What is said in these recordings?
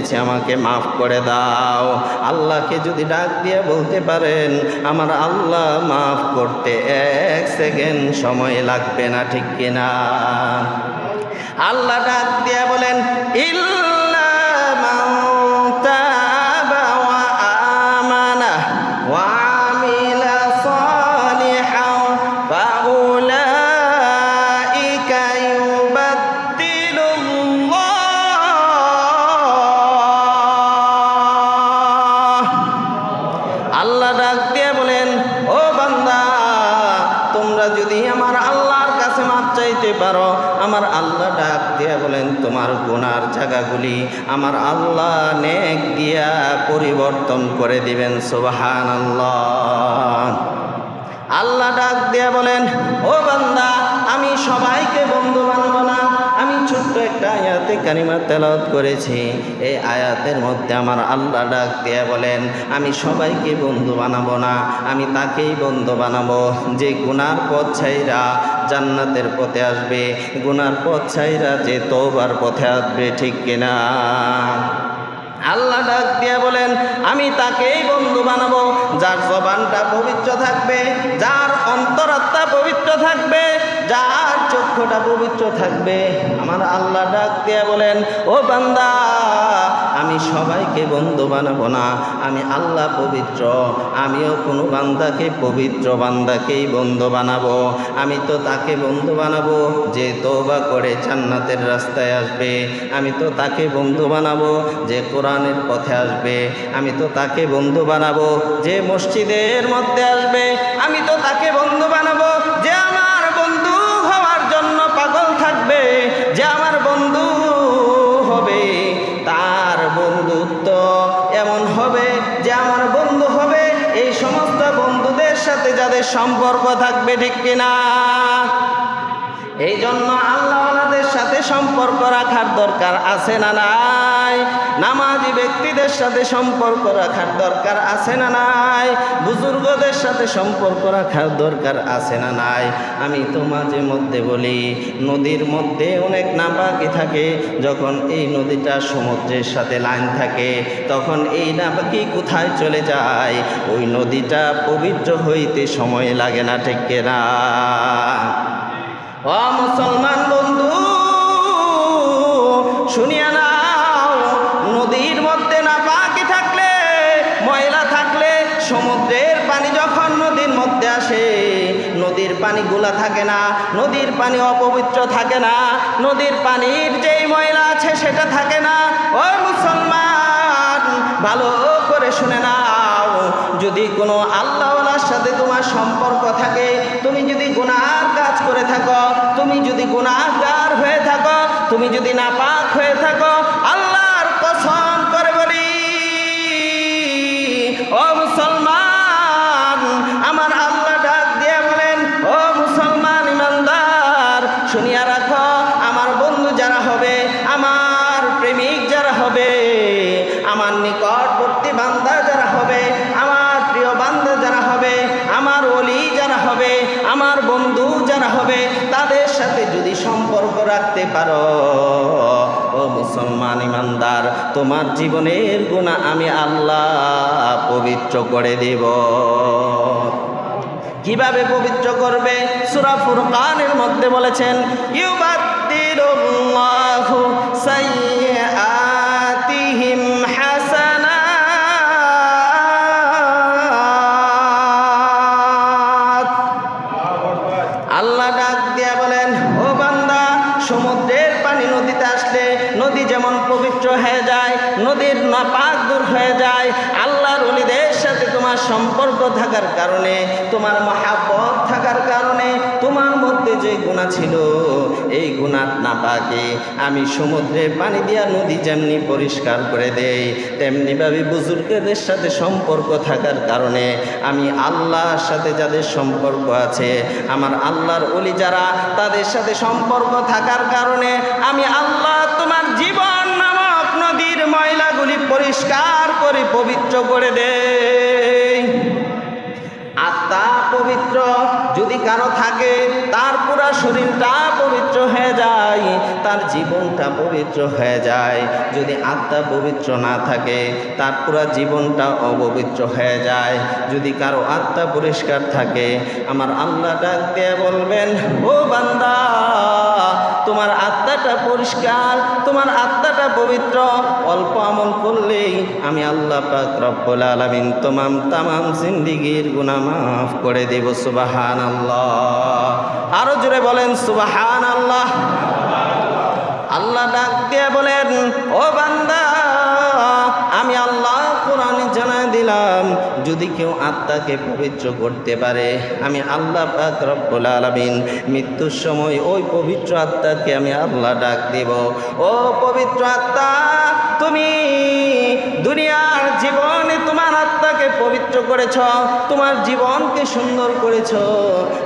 ফেলেছি আমাকে মাফ করে দাও। আল্লাহকে যদি ডাক দিয়ে বলতে পারেন, আমার আল্লাহ মাফ করতে এক সেকেন্ড সময় লাগবে না, ঠিক কিনা? আল্লাহ ডাক পরিবর্তন করে দিবেন সুবাহান আল্লাহ ডাক দিয়ে বলেন, ও বান্দা, আমি সবাইকে বন্ধু বানাবো না। আমি ছোট্ট একটা আয়াতে কারিমা তেলাওয়াত করেছি। এই আয়াতের মধ্যে আমার আল্লাহ ডাক দিয়ে বলেন, আমি সবাইকে বন্ধু বানাবো না, আমি তাকেই বন্ধু বানাবো। যে গুনার পথ ছাইরা জান্নাতের পথে আসবে, গুনার পথ ছাইরা যে তোবার পথে আসবে, ঠিক কিনা? আল্লাহ ডাক দিয়ে বলেন, আমি তাকেই বন্ধু বানাবো, যার জবানটা পবিত্র থাকবে, যার অন্তরাত্মা পবিত্র থাকবে যার চক্ষুটা পবিত্র থাকবে, আমার আল্লাহ ডাক দিয়ে বলেন, ও বান্দা, আমি সবাইকে বন্ধু বানাবো না, আমি আল্লাহ পবিত্র, আমিও কোনো বান্দাকে পবিত্র বান্দাকেই বন্ধু বানাবো, আমি তো তাকে বন্ধু বানাবো যে তোবা করে জান্নাতের রাস্তায় আসবে, আমি তো তাকে বন্ধু বানাবো যে কোরআনের পথে আসবে, আমি তো তাকে বন্ধু বানাবো যে মসজিদের মধ্যে আসবে, আমি তো তাকে বন্ধু বানাবো যে আমার থাকবে যে আমার বন্ধু হবে, তার বন্ধুত্ব এমন হবে যে আমার বন্ধু হবে। এই সমস্ত বন্ধুদের সাথে যাদের সম্পর্ক থাকবে ঠিক কিনা? এই জন্য আল্লাহওয়ালাদের সম্পর্ক রাখার দরকার আছে না নাই? নামাজি ব্যক্তিদের সাথে সম্পর্ক রাখার দরকার আছে না নাই? বুজুর্গদের সাথে সম্পর্ক রাখার দরকার আছে না নাই? আমি তো মাঝে মধ্যে বলি, নদীর মধ্যে অনেক নাপাকি থাকে। যখন এই নদীটা সমুদ্রের সাথে লাইন থাকে, তখন এই নাপাকি কোথায় চলে যায়? ওই নদীটা পবিত্র হইতে সময় লাগে না, ঠিক না ও মুসলমান বন্ধু শুনিয়া নাও, নদীর মধ্যে না পাখি থাকলে, ময়লা থাকলে, সমুদ্রের পানি যখন নদীর মধ্যে আসে, নদীর পানি গুলা থাকে না, নদীর পানি অপবিত্র থাকে না, নদীর পানির যেই ময়লা আছে সেটা থাকে না। ও মুসলমান, ভালো করে শুনে নাও। যদি কোনো আল্লাহওয়ালার সাথে তোমার সম্পর্ক থাকে, তুমি যদি গুনার কাজ করে থাকো, তুমি যদি গুনাহগার হয়ে থাকো, তুমি যদি নাপাক হয়ে থাকো আমার অলি যারা হবে, আমার বন্ধু যারা হবে, তাদের সাথে যদি সম্পর্ক রাখতে পারো। ও মুসলমান ইমানদার, তোমার জীবনের গুণা আমি আল্লাহ পবিত্র করে দেব। কীভাবে পবিত্র করবে? সূরা ফুরকানের মধ্যে বলেছেন, ইউবাদ্দিলুল্লাহু সাইয়্যাতিহিম যায় আল্লাহর অলিদের সাথে তোমার সম্পর্ক থাকার কারণে, তোমার মহাপথ থাকার কারণে, তোমার মধ্যে যে গুণা ছিল, এই গুণাত নাপাকে আমি সমুদ্রের পানি দিয়া নদী যেমনি পরিষ্কার করে দেই, তেমনিভাবে বুজুর্গদের সাথে সম্পর্ক থাকার কারণে আমি আল্লাহর সাথে যাদের সম্পর্ক আছে, আমার আল্লাহর অলি যারা তাদের সাথে সম্পর্ক থাকার কারণে আমি আল্লাহ তোমার জীবন পরিষ্কার করে পবিত্র করে দেই। আত্মা পবিত্র যদি কারও থাকে, তার পুরা শরীরটা পবিত্র হয়ে যায়, তার জীবনটা পবিত্র হয়ে যায়। যদি আত্মা পবিত্র না থাকে, তার পুরা জীবনটা অপবিত্র হয়ে যায়। যদি কারও আত্মা পরিষ্কার থাকে, আমার আল্লাহ ডাক দিয়ে বলবেন, ও বান্দা তোমার আত্মাটা পরিষ্কার, তোমার আত্মাটা পবিত্র। অল্প আমল করলেই আমি আল্লাহ পাক রব্বুল আলামিন তোমাম তামাম জিন্দিগির গুনাহ মাফ করে দেব সুবাহান আল্লাহ আরও জোরে বলেন সুবাহান আল্লাহ আল্লাহ ডাক দিয়ে বলেন, ও বান্দা, আমি আল্লাহ কোরআনে জানাই দিলাম যদি কেউ আত্মাকে পবিত্র করতে পারে, আমি আল্লাহ পাক রব্বুল আলামিন মৃত্যুর সময় ওই পবিত্র আত্মাকে আমি আল্লাহ ডাক দেব। ও পবিত্র আত্মা, তুমি দুনিয়ার জীবনে তোমার আত্মাকে পবিত্র করেছ, তোমার জীবনকে সুন্দর করেছ।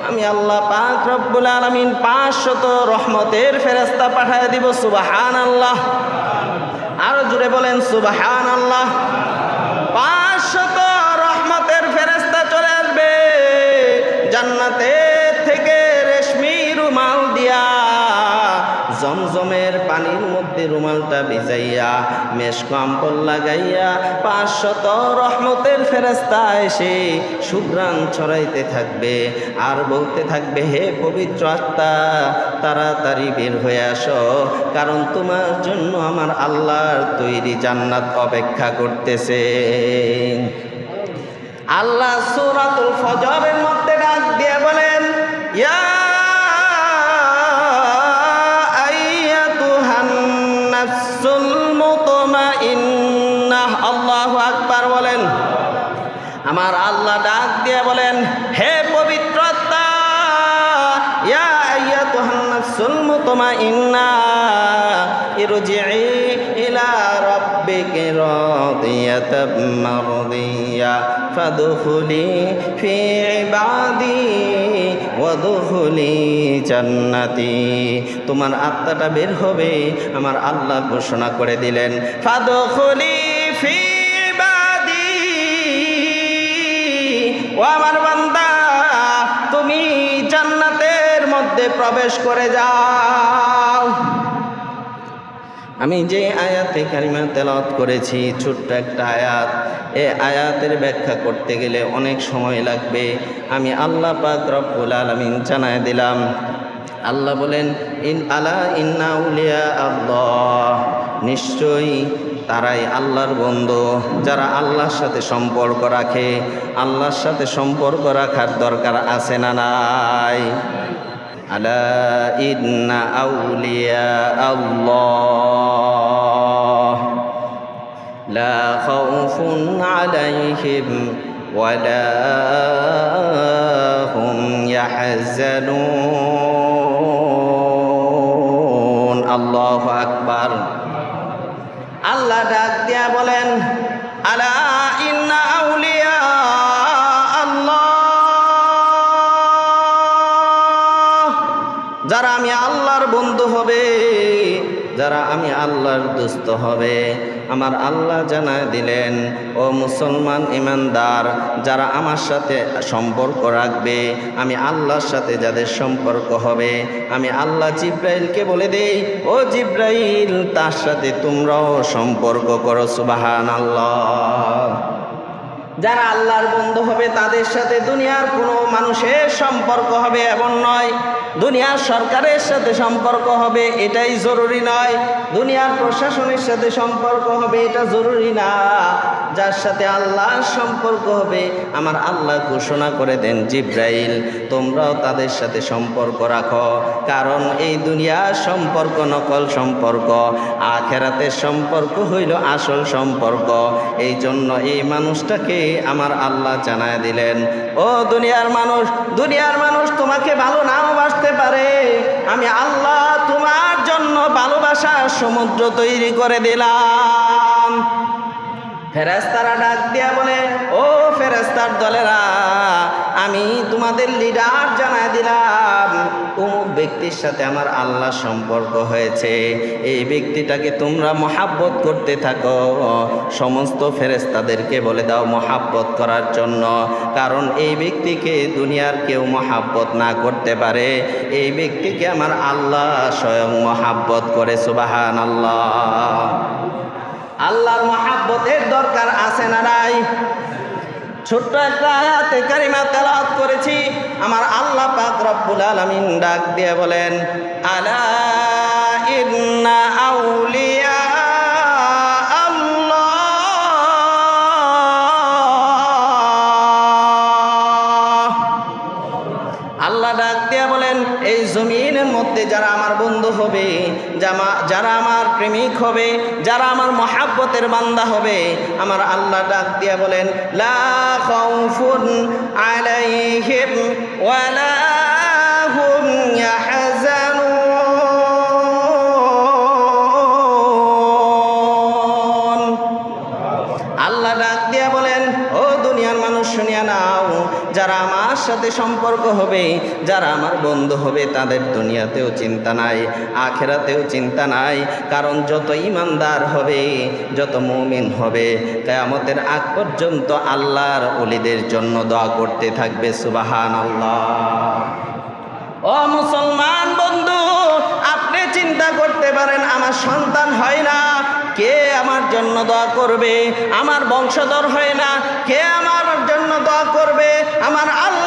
আমি আল্লাহ পাক রব্বুল আলামিন পাঁচশত রহমতের ফেরেস্তা পাঠায় দিব সুবাহান আল্লাহ আরও জুড়ে বলেন সুবাহান আল্লাহ জান্নাতে থেকে রেশমি রুমাল দিয়া জমজমের পানির মধ্যে রুমালটা ভিজাইয়া মেশ কম্বল লাগাইয়া পাঁচশত রহমতের ফেরেস্তা এসে সুগ্রাণ ছড়াইতে থাকবে। আর বলতে থাকবে, হে পবিত্র আত্মা, তাড়াতাড়ি বের হয়ে আসো, কারণ তোমার জন্য আমার আল্লাহর তৈরি জান্নাত অপেক্ষা করতেছে। আল্লাহ সূরাতুল ফজরের মধ্যে ইয়া আইয়াতুহান নাফসুল মুতমাইন্নাহ আল্লাহু আকবার বলেন আমার আল্লাহ ডাক দিয়ে বলেন, হে পবিত্র আত্মা ইয়া আইয়াতুহান নাফসুল মুতমাইন্না ইরজিই রাব্বিকি রাদিয়াতাম মারদিয়া ফাদখুলি ফি ইবাদি ওয়াদখুলি জান্নাতি। তোমার আত্মাটা বের হবে, আমার আল্লাহ ঘোষণা করে দিলেন। ফাদখুলি ফি ইবাদি। ও আমার বান্দা, তুমি জান্নাতের মধ্যে প্রবেশ করে যাও। আমি যে আয়াতে কারিমা তেলাওয়াত করেছি, ছোট্ট একটা আয়াত, এ আয়াতের ব্যাখ্যা করতে গেলে অনেক সময় লাগবে। আমি আল্লাহ পাক রব্বুল আলামিন জানায় দিলাম। আল্লাহ বলেন, ইন আলা ইন্না উলিয়া আল্লাহ। নিশ্চয়ই তারাই আল্লাহর বন্ধু, যারা আল্লাহর সাথে সম্পর্ক রাখে। আল্লাহর সাথে সম্পর্ক রাখার দরকার আছে না নাই? ألا إن أولياء الله لا خوف عليهم ولا هم يحزنون الله أكبر আল্লাহ ডাক দিয়া বলেন আলা যারা আমি আল্লাহর বন্ধু হবে, যারা আমি আল্লাহর দুস্থ হবে, আমার আল্লাহ জানায় দিলেন, ও মুসলমান ইমানদার, যারা আমার সাথে সম্পর্ক রাখবে, আমি আল্লাহর সাথে যাদের সম্পর্ক হবে, আমি আল্লাহ জিব্রাইলকে বলে দেই, ও জিব্রাইল, তার সাথে তোমরাও সম্পর্ক করো সুবাহান আল্লাহ যারা আল্লাহর বন্ধু হবে, তাদের সাথে দুনিয়ার কোনো মানুষের সম্পর্ক হবে এমন নয় দুনিয়ার সরকারের সাথে সম্পর্ক হবে এটাই জরুরি নয়। দুনিয়ার প্রশাসনের সাথে সম্পর্ক হবে, এটা জরুরি না। যার সাথে আল্লাহর সম্পর্ক হবে, আমার আল্লাহ ঘোষণা করে দেন, জিব্রাইল, তোমরাও তাদের সাথে সম্পর্ক রাখো। কারণ এই দুনিয়ার সম্পর্ক নকল সম্পর্ক, আখেরাতের সম্পর্ক হইল আসল সম্পর্ক। এই জন্য এই মানুষটাকে আমার আল্লাহ জানায় দিলেন, ও দুনিয়ার মানুষ দুনিয়ার মানুষ তোমাকে ভালো নাও বাসতে পারে। আমি আল্লাহ তোমার জন্য ভালোবাসার সমুদ্র তৈরি করে দিলাম। ফেরাস্তারা ডাক দিয়া বলে ও ফেরেস্তার দলেরা, আমি তোমাদের লিডার জানাই দিলাম। অমুক ব্যক্তির সাথে আমার আল্লাহ সম্পর্ক হয়েছে। এই ব্যক্তিটাকে তোমরা মহাব্বত করতে থাকো। সমস্ত ফেরেস্তাদেরকে বলে দাও মহাব্বত করার জন্য। কারণ এই ব্যক্তিকে দুনিয়ার কেউ মহাব্বত না করতে পারে। এই ব্যক্তিকে আমার আল্লাহ স্বয়ং মহাব্বত করে সুবাহান আল্লাহ আল্লাহর মহাব্বতের দরকার আছে না নাই? ছোট্ট একটা আয়াতে কারিমা তেলাওয়াত করেছি। আমার আল্লাহ পাক রব্বুল আলামিন ডাক দিয়ে বলেন, আলা ইন্না আউলিয়া যারা আমার প্রেমিক হবে, যারা আমার মহাব্বতের বান্দা হবে, আমার আল্লাহ ডাক দিয়া বলেন, লা খাউফুন আলাইহিম ওয়ালা হুম ইয়াহজানুন। আল্লাহ ডাক দিয়া বলেন, ও দুনিয়ার মানুষ শুনিয়া নাও, যারা সাথে সম্পর্ক হবে, যারা আমার বন্ধু হবে তাদের দুনিয়াতেও চিন্তা নাই, আখেরাতেও চিন্তা নাই, কারণ যত ইমানদার হবে, যত মুমিন হবে, কেয়ামতের আগ পর্যন্ত আল্লাহর অলিদের জন্য দোয়া করতে থাকবে সুবাহান আল্লাহ ও মুসলমান বন্ধু, আপনি চিন্তা করতে পারেন, আমার সন্তান হয় না, কে আমার জন্য দোয়া করবে? আমার বংশধর হয় না, কে আমার জন্য দোয়া করবে? আমার আল্লাহ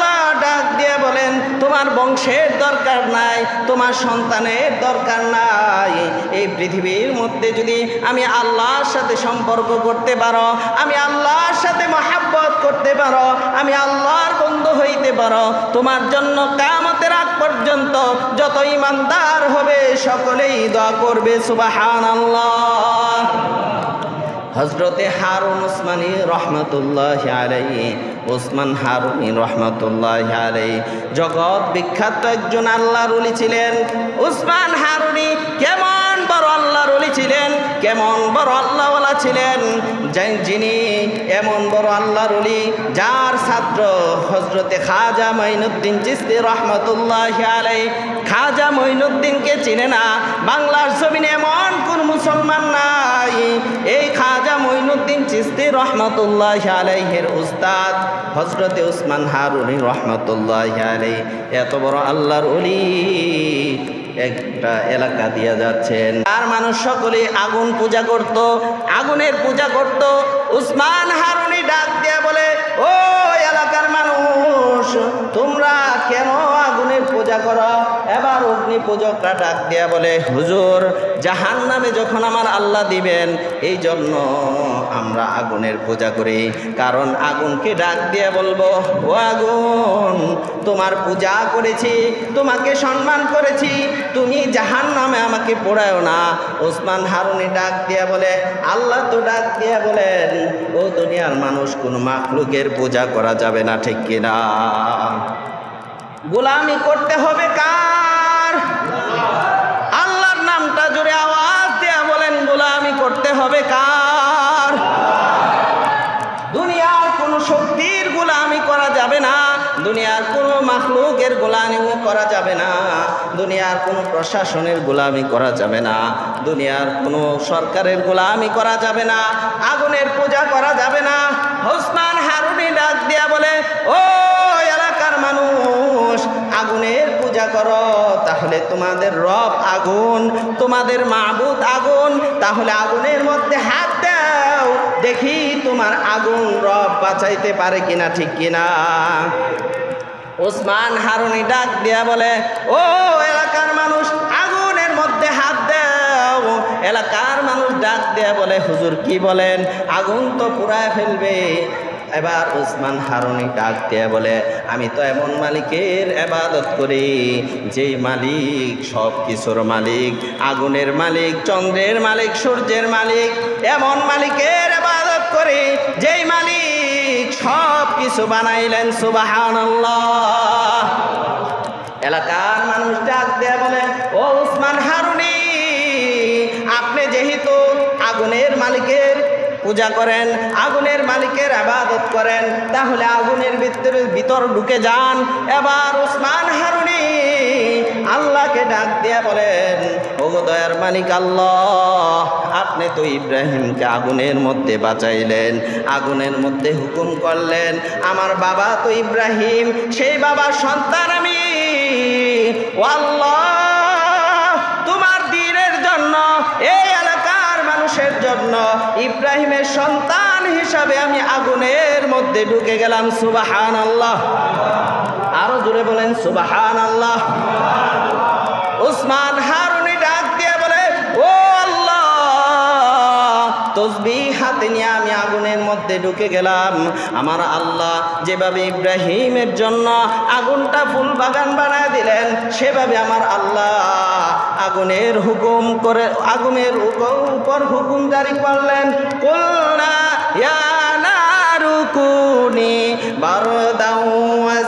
তোমার বংশের দরকার নাই, তোমার সন্তানের দরকার নাই। এই পৃথিবীর মধ্যে যদি আমি আল্লাহর সাথে সম্পর্ক করতে পারো, আমি আল্লাহর সাথে মহাব্বত করতে পারো, আমি আল্লাহর বন্ধু হইতে পারো, তোমার জন্য কামতের আগ পর্যন্ত যত ইমানদার হবে, সকলেই দোয়া করবে সুবাহান আল্লাহ হজরতে হারুন উসমানী রহমতুল্লাহ আলাই ওসমান হারুনি রহমতুল্লাহ আলাই জগৎ বিখ্যাত একজন আল্লাহর উলি ছিলেন। উসমান হারুনি কেমন বড় আল্লাহর উলি ছিলেন? কেমন বড় আল্লাহওয়ালা ছিলেন? যিনি এমন বড় আল্লাহর উলি যার ছাত্র হজরতে খাজা মাইনুদ্দিন চিস্তি রহমতুল্লাহ আলাই খাজা মঈনুদ্দিনকে চিনে না। বাংলার জমিনে এমন কোন মুসলমান নাই। এই খাজা মঈনুদ্দিন চিস্তি রহমতুল্লাহ আলাইহের উস্তাদ হজরতে উসমান হারুনি রহমতুল্লাহ আলাই এত বড় আল্লাহর অলি একটা এলাকা দিয়া যাচ্ছেন। আর মানুষ সকলে আগুন পূজা করত, আগুনের পূজা করত। উসমান হারুনি ডাক দিয়া বলে, ও এলাকার মানুষ তোমরা কেন আগুনের পূজা করো? এবার অগ্নি পূজকরা ডাক দিয়া বলে, হুজুর জাহান নামে যখন আমার আল্লাহ দিবেন এই জন্য আমরা আগুনের পূজা করি। কারণ আগুনকে ডাক দিয়ে বলব, ও আগুন, তোমার পূজা করেছি, তোমাকে সম্মান করেছি, তুমি জাহান নামে আমাকে পোড়ায়ও না। ওসমান হারুনি ডাক দিয়া বলে, আল্লাহ তো ডাক দিয়া বলেন, ও দুনিয়ার মানুষ কোনো মাখলুকের পূজা করা যাবে না, ঠিক কিনা? গোলামি করতে হবে কার? আল্লাহর নামটা জুড়ে আওয়াজ দেয়া বলেন, গোলামি করতে হবে কার? দুনিয়ার কোনো শক্তির গোলামি করা যাবে না, দুনিয়ার কোনো মাখলুকের গোলামি করা যাবে না, দুনিয়ার কোনো প্রশাসনের গোলামি করা যাবে না, দুনিয়ার কোনো সরকারের গোলামি করা যাবে না, আগুনের পূজা করা যাবে না। হোসমান হারুনি ডাক দিয়া বলে, ও মানুষ আগুনের পূজা করো, তাহলে তোমাদের রব আগুন, তোমাদের মাবুদ আগুন, তাহলে আগুনের মধ্যে হাত দাও, দেখি তোমার আগুন রব বাঁচাইতে পারে কিনা, ঠিক কিনা। ওসমান হারুনি ডাক দিয়া বলে, ও এলাকার মানুষ, আগুনের মধ্যে হাত দাও। এলাকার মানুষ ডাক দেয়া বলে, হুজুর কি বলেন? আগুন তো পুরায় ফেলবে এবার উসমান হারুনি ডাক দিয়ে বলে, আমি তো এমন মালিকের এবাদত করি, যেই মালিক সব কিছুর মালিক, আগুনের মালিক, চন্দ্রের মালিক, সূর্যের মালিক, এমন মালিকের এবাদত করি, যেই মালিক সব কিছু বানাইলেন সুবাহান এলাকার মানুষ ডাক দিয়ে বলে, ও উসমান হারুনি, আপনি যেহেতু আগুনের মালিকের পূজা করেন, আগুনের মালিকের আবাদত করেন, তাহলে আগুনের ভিতরে ভিতর ঢুকে যান। এবার উসমান হারুনি আল্লাহকে ডাক দিয়া বলেন দয়ার মানিক আল্লাহ, আপনি তো ইব্রাহিমকে আগুনের মধ্যে বাঁচাইলেন, আগুনের মধ্যে হুকুম করলেন, আমার বাবা তো ইব্রাহিম, সেই বাবার সন্তান আমি। আল্লাহ জন্য ইব্রাহিমের সন্তান হিসাবে আমি আগুনের মধ্যে ঢুকে গেলাম সুবাহান আল্লাহ আরও জুড়ে বলেন সুবাহান আল্লাহ উসমান, হারুনি তসবি হাতে নিয়ে আমি আগুনের মধ্যে ঢুকে গেলাম। আমার আল্লাহ যেভাবে ইব্রাহিমের জন্য আগুনটা ফুল বাগান বানায় দিলেন, সেভাবে আমার আল্লাহ আগুনের হুকুম করে, আগুনের উপ- উপর হুকুম জারি করলেন। নারুকুনি বারদাও ওয়া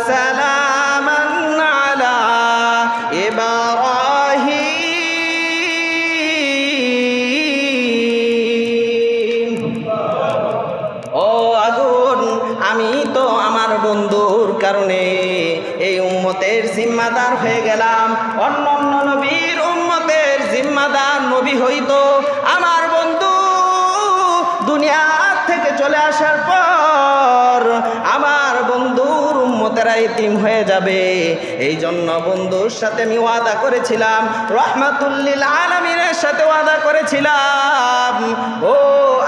নবী হইতো আমার বন্ধু দুনিয়ার থেকে চলে আসার পর আমার বন্ধুর উম্মতেরা ইতিম হয়ে যাবে। এই জন্য বন্ধুর সাথে আমি ওয়াদা করেছিলাম, রহমাতুল্লিল আলমিনের সাথে ওয়াদা করেছিলাম। ও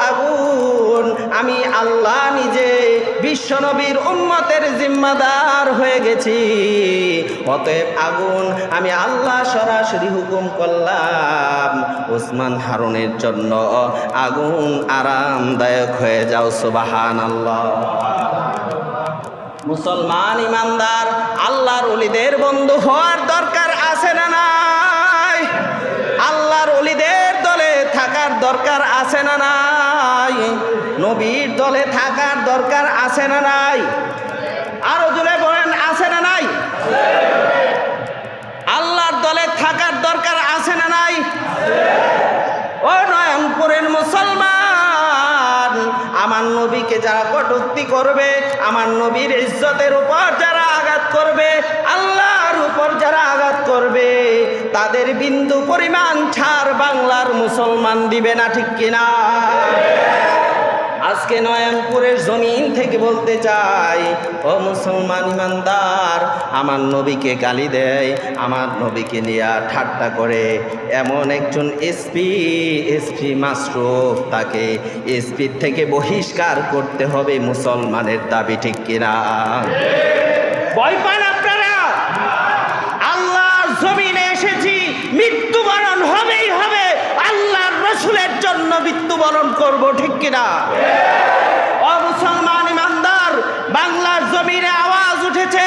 আগুন আমি আল্লাহ নিজে বিশ্বনবীর উম্মতের জিম্মাদার হয়ে গেছি। অতএব আগুন আমি আল্লাহ সরাসরি হুকুম করলাম। ওসমান হারুনের জন্য আগুন আরামদায়ক হয়ে যাও সুবাহান আল্লাহ মুসলমান ইমানদার, আল্লাহর অলিদের বন্ধু হওয়ার দরকার আছে না নাই? আল্লাহর অলিদের দলে থাকার দরকার আছে না নাই? নবীর দলে থাকার দরকার আছে না নাই? আরও জোরে বলেন, আছে না নাই? আল্লাহর দলে থাকার দরকার আছে না নাই? ও নয়নপুরের মুসলমান, আমার নবীকে যারা কটুক্তি করবে, আমার নবীর ইজ্জতের উপর যারা আঘাত করবে আল্লাহর উপর যারা আঘাত করবে, তাদের বিন্দু পরিমাণ ছাড় বাংলার মুসলমান দিবে না, ঠিক কিনা? আজকে নয়নপুরের জমিন থেকে বলতে চাই, ও মুসলমান ইমানদার, আমার নবীকে গালি দেয়, আমার নবীকে নিয়ে ঠাট্টা করে। এমন একজন এসপি এসপি মাস্টুফ তাকে এসপি থেকে বহিষ্কার করতে হবে মুসলমানের দাবি, ঠিক কিনা? ভয় পান আপনারা আল্লাহর জমিনে এসেছি মৃত্যুবরণ হবেই হবে আল্লাহর রসুলের জন্য মৃত্যুবরণ করব ঠিক কিনা? ও মুসলমান ইমানদার বাংলার জমিনে আওয়াজ উঠেছে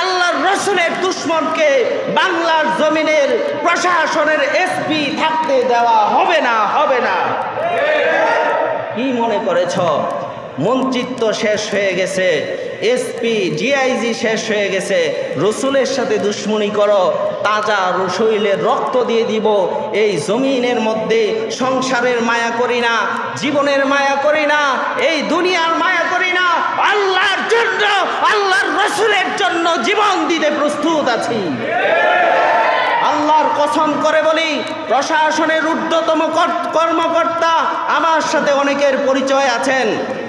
আল্লাহর রসুলের দুশ্মনকে বাংলার জমিনের প্রশাসনের এসপি থাকতে দেওয়া হবে না হবে না। কি মনে করেছ? মন্ত্রিত্ব শেষ হয়ে গেছে। এসপি জিআইজি শেষ হয়ে গেছে। রসুলের সাথে দুশ্মনী করো, তাজা রসইলের রক্ত দিয়ে দিব। এই জমিনের মধ্যে সংসারের মায়া করি না, জীবনের মায়া করি না, এই দুনিয়ার মায়া করি না। আল্লাহর জন্য, আল্লাহর রসুলের জন্য জীবন দিতে প্রস্তুত আছি। আল্লাহর কসম করে বলি, প্রশাসনের ঊর্ধ্বতম কর- কর্মকর্তা, আমার সাথে অনেকের পরিচয় আছেন।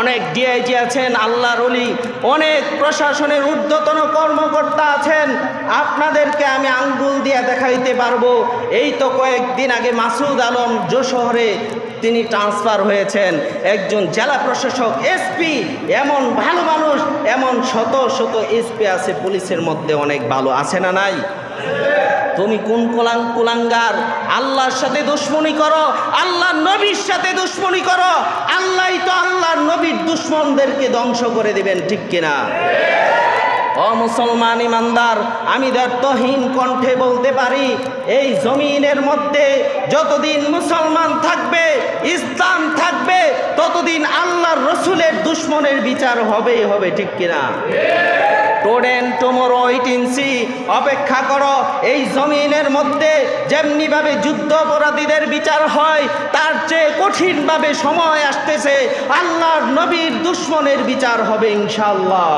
অনেক ডিআইজি আছেন, আল্লাহর অলি অনেক প্রশাসনের ঊর্ধ্বতন কর্মকর্তা আছেন। আপনাদেরকে আমি আঙ্গুল দিয়ে দেখাইতে পারব। এই তো কয়েকদিন আগে মাসুদ আলম জো শহরে তিনি ট্রান্সফার হয়েছেন। একজন জেলা প্রশাসক, এসপি, এমন ভালো মানুষ, এমন শত শত এসপি আছে, পুলিশের মধ্যে অনেক ভালো, আছে না নাই? তুমি কোন কোলাং, কুলাঙ্গার? আল্লাহর সাথে দুশ্মনী করো, আল্লাহ নবীর সাথে দুশ্মনী করো। আল্লাহ তো আল্লাহর নবীর দুশ্মনদেরকে ধ্বংস করে দেবেন, ঠিক কিনা? ও মুসলমান ইমানদার, আমি দত্তহীন কণ্ঠে বলতে পারি, এই জমিনের মধ্যে যতদিন মুসলমান থাকবে, ইসলাম থাকবে, ততদিন আল্লাহর রসুলের দুশ্মনের বিচার হবেই হবে, ঠিক কিনা? টোডেন টুমোরো ইটিনসি অপেক্ষা করো, এই জমিনের মধ্যে যেমনিভাবে যুদ্ধ অপরাধীদের বিচার হয়, তার চেয়ে কঠিনভাবে সময় আসতেছে। আল্লাহর নবীর দুশ্মনের বিচার হবে ইনশাল্লাহ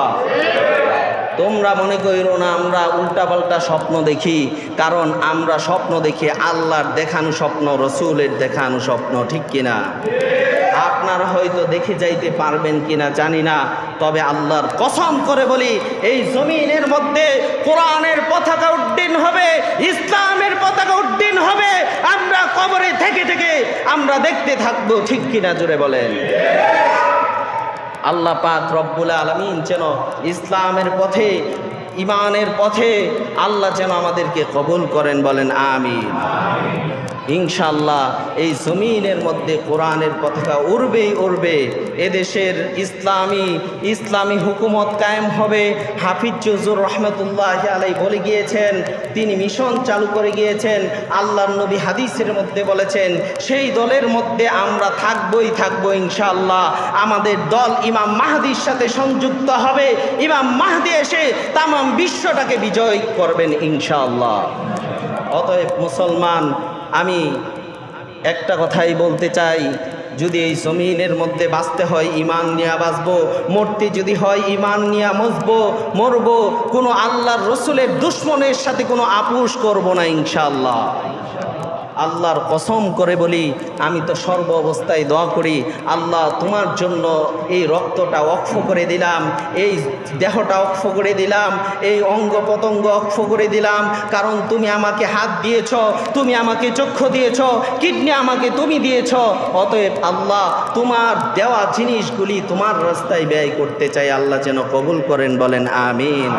তোমরা মনে করিও না, আমরা উল্টাপাল্টা স্বপ্ন দেখি, কারণ আমরা স্বপ্ন দেখি আল্লাহর দেখানো স্বপ্ন, রসুলের দেখানো স্বপ্ন, ঠিক কিনা? আপনারা হয়তো দেখে যাইতে পারবেন কিনা জানি না। তবে আল্লাহর কসম করে বলি, এই জমিনের মধ্যে কোরআনের পতাকা উড্ডীন হবে, ইসলামের পতাকা উড্ডীন হবে, আমরা কবরে থেকে থেকে আমরা দেখতে থাকব, ঠিক কিনা জুড়ে বলেন? আল্লাহ পাক রব্বুল আলমিন যেন ইসলামের পথে ইমানের পথে আল্লাহ যেন আমাদেরকে কবুল করেন, বলেন আমিন। ইনশাল্লাহ এই জমিনের মধ্যে কোরআনের পতাকা উড়বেই উড়বে। এদেশের ইসলামী ইসলামী হুকুমত কায়েম হবে। হাফিজ জুজুর রহমতুল্লাহ আলাই বলে গিয়েছেন, তিনি মিশন চালু করে গিয়েছেন। আল্লাহর নবী হাদিসের মধ্যে বলেছেন, সেই দলের মধ্যে আমরা থাকবই থাকব ইনশাল্লাহ আমাদের দল ইমাম মাহাদির সাথে সংযুক্ত হবে। ইমাম মাহাদি এসে তাম বিশ্বটাকে বিজয় করবেন ইনশাল্লাহ অতএব মুসলমান আমি একটা কথাই বলতে চাই, যদি এই জমিনের মধ্যে বাঁচতে হয় ইমান নিয়া বাঁচবো, মরতে যদি হয় ইমান নিয়া মসবো মরবো, কোনো আল্লাহর রসুলের দুশ্মনের সাথে কোনো আপুষ করব না ইনশাআল্লাহ। আল্লাহর কসম করে বলি, আমি তো সর্ব অবস্থায় দোয়া করি, আল্লাহ তোমার জন্য এই রক্তটা অক্ষ করে দিলাম, এই দেহটা অক্ষ করে দিলাম, এই অঙ্গ প্রত্যঙ্গ অক্ষ করে দিলাম, কারণ তুমি আমাকে হাত দিয়েছ, তুমি আমাকে চক্ষু দিয়েছ, কিডনি আমাকে তুমি দিয়েছ, অতএব আল্লাহ তোমার দেওয়া জিনিসগুলি তোমার রাস্তায় ব্যয় করতে চাই, আল্লাহ যেন কবুল করেন, বলেন আমিন।